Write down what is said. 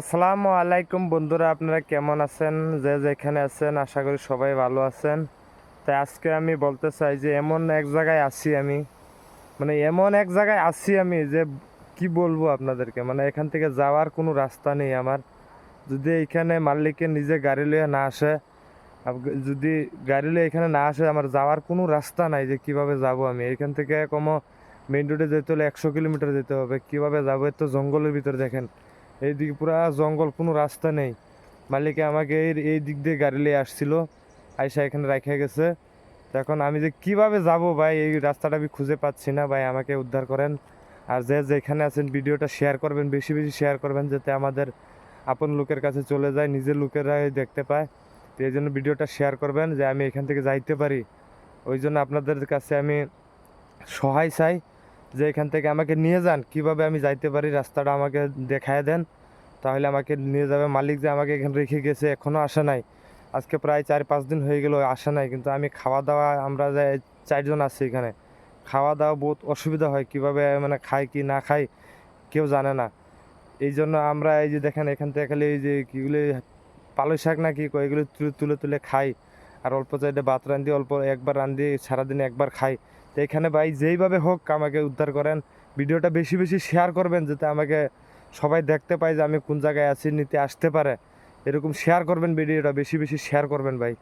আসসালামু আলাইকুম বন্ধুরা, আপনারা কেমন আছেন? যে যেখানে আছেন, আশা করি সবাই ভালো আছেন। তাই আজকে আমি বলতে চাই যে এমন এক জায়গায় আছি আমি মানে এমন এক জায়গায় আছি আমি যে কি বলব আপনাদেরকে মানে এখান থেকে যাওয়ার কোনো রাস্তা নেই আমার। যদি এখানে মালিকের নিজে গাড়ি লিয়ে না আসে যদি গাড়ি লিয়ে এখানে না আসে, আমার যাওয়ার কোনো রাস্তা নাই যে কীভাবে যাব আমি। এখান থেকে কমো, মেইন রোডে যেতে হলে একশো কিলোমিটার যেতে হবে। কীভাবে যাব? এত জঙ্গলের ভিতরে দেখেন। এইদিকে পুরা জঙ্গল, কোনো রাস্তা নেই। মালিকে আমাকে এই এই দিক দিয়ে গাড়ি নিয়ে আসছিল, আইসা এখানে রেখে গেছে। এখন আমি যে কীভাবে যাব ভাই, এই রাস্তাটা আমি খুঁজে পাচ্ছি না ভাই, আমাকে উদ্ধার করেন। আর যে যেখানে আছেন, ভিডিওটা শেয়ার করবেন, বেশি বেশি শেয়ার করবেন, যাতে আমাদের আপন লোকের কাছে চলে যায়, নিজের লোকেরাই দেখতে পায়। তো এই জন্য ভিডিওটা শেয়ার করবেন, যে আমি এখান থেকে যাইতে পারি। ওই জন্য আপনাদের কাছে আমি সহায় চাই। যে এখান থেকে আমাকে নিয়ে যান, কীভাবে আমি যাইতে পারি, রাস্তাটা আমাকে দেখায় দেন। তাহলে আমাকে নিয়ে যাবে মালিক যে আমাকে এখানে রেখে গেছে এখনও আসে নাই। আজকে প্রায় চার পাঁচ দিন হয়ে গেল, আসে নাই। কিন্তু আমি খাওয়া দাওয়া আমরা যে চারজন আছি এখানে খাওয়া দাওয়া বহুত অসুবিধা হয়, কীভাবে মানে খাই কি না খাই কেউ জানে না। এই জন্য আমরা এই যে দেখেন, এখান থেকে খালি এই যে কীগুলি পালই শাক না কি তুলে তুলে তুলে খাই। আর অল্প চাইতে ভাত রান্ধি, অল্প একবার রান্ধি, সারাদিন একবার খাই। তো এখানে ভাই যেইভাবে হোক আমাকে উদ্ধার করেন। ভিডিওটা বেশি বেশি শেয়ার করবেন যাতে আমাকে সবাই দেখতে পায় যে আমি কোন জায়গায় আছি, নিতে আসতে পারে। এরকম শেয়ার করবেন, ভিডিওটা বেশি বেশি শেয়ার করবেন ভাই।